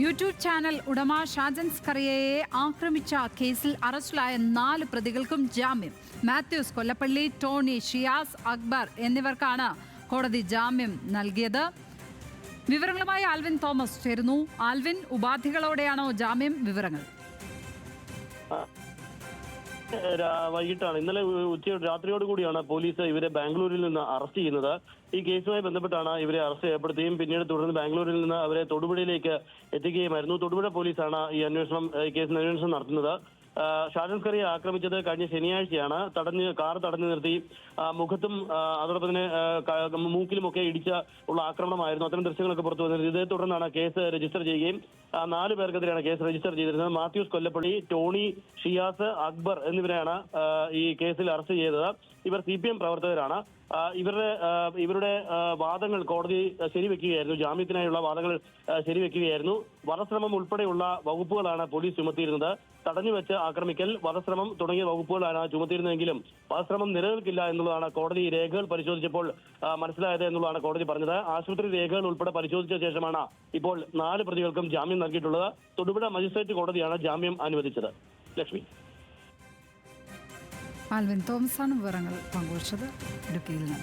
YouTube channel ഉടമ ഷാജൻ സ്കറിയയെ ആക്രമിച്ച കേസിൽ അറസ്റ്റിലായ നാല് പ്രതികൾക്കും ജാമ്യം. മാത്യൂസ് കൊല്ലപ്പള്ളി ടോണി ഷിയാസ് അക്ബർ എന്നിവർക്കാണ് കോടതി ജാമ്യം നൽകിയത്. വിവരങ്ങളുമായി ആൽവിൻ തോമസ് ചേരുന്നു. ആൽവിൻ ഉപാധികളോടെയാണോ ജാമ്യം? വിവരങ്ങൾ. വൈകിട്ടാണ്. ഇന്നലെ ഉച്ച രാത്രിയോട് കൂടിയാണ് പോലീസ് ഇവരെ ബാംഗ്ലൂരിൽ നിന്ന് അറസ്റ്റ് ചെയ്യുന്നത്. ഈ കേസുമായി ബന്ധപ്പെട്ടാണ് ഇവരെ അറസ്റ്റ് ചെയ്യപ്പെടുത്തുകയും പിന്നീട് തുടർന്ന് ബാംഗ്ലൂരിൽ നിന്ന് അവരെ തൊടുപുഴയിലേക്ക് എത്തിക്കുകയുമായിരുന്നു. തൊടുപുഴ പോലീസാണ് ഈ അന്വേഷണം കേസിന് അന്വേഷണം നടത്തുന്നത്. ഷാജൻ സ്കറിയെ ആക്രമിച്ചത് കഴിഞ്ഞ ശനിയാഴ്ചയാണ്. തടഞ്ഞ് കാർ തടഞ്ഞു നിർത്തി. മുഖത്തും അതോടൊപ്പം തന്നെ മൂക്കിലുമൊക്കെ ഇടിച്ച ഉള്ള ആക്രമണമായിരുന്നു. അത്തരം ദൃശ്യങ്ങളൊക്കെ പുറത്തു വന്നിരുന്നത് ഇതേ തുടർന്നാണ് കേസ് രജിസ്റ്റർ ചെയ്യുകയും നാല് പേർക്കെതിരെയാണ് കേസ് രജിസ്റ്റർ ചെയ്തിരുന്നത്. മാത്യൂസ് കൊല്ലപ്പള്ളി ടോണി ഷിയാസ് അക്ബർ എന്നിവരെയാണ് ഈ കേസിൽ അറസ്റ്റ് ചെയ്തത്. ഇവർ സി പി എം പ്രവർത്തകരാണ്. ഇവരുടെ ഇവരുടെ വാദങ്ങൾ കോടതി ശരിവെക്കുകയായിരുന്നു. ജാമ്യത്തിനായുള്ള വാദങ്ങൾ ശരിവെക്കുകയായിരുന്നു. വധശ്രമം ഉൾപ്പെടെയുള്ള വകുപ്പുകളാണ് പോലീസ് ചുമത്തിയിരുന്നത്. തടഞ്ഞു വെച്ച് ആക്രമിക്കൽ വധശ്രമം തുടങ്ങിയ വകുപ്പുകളാണ് ചുമത്തിയിരുന്നതെങ്കിലും വധശ്രമം നിലനിൽക്കില്ല എന്നുള്ളതാണ് കോടതി രേഖകൾ പരിശോധിച്ചപ്പോൾ മനസ്സിലായത് എന്നുള്ളതാണ് കോടതി പറഞ്ഞത്. ആശുപത്രി രേഖകൾ ഉൾപ്പെടെ പരിശോധിച്ച ശേഷമാണ് ഇപ്പോൾ നാല് പ്രതികൾക്കും ജാമ്യം നൽകിയിട്ടുള്ളത്. തൊടുപുഴ മജിസ്ട്രേറ്റ് കോടതിയാണ് ജാമ്യം അനുവദിച്ചത്. ലക്ഷ്മി. ആൽവിൻ തോമസാണ് വിവരങ്ങൾ പങ്കുവച്ചത്. ഇടുക്കിയിൽ നിന്ന്.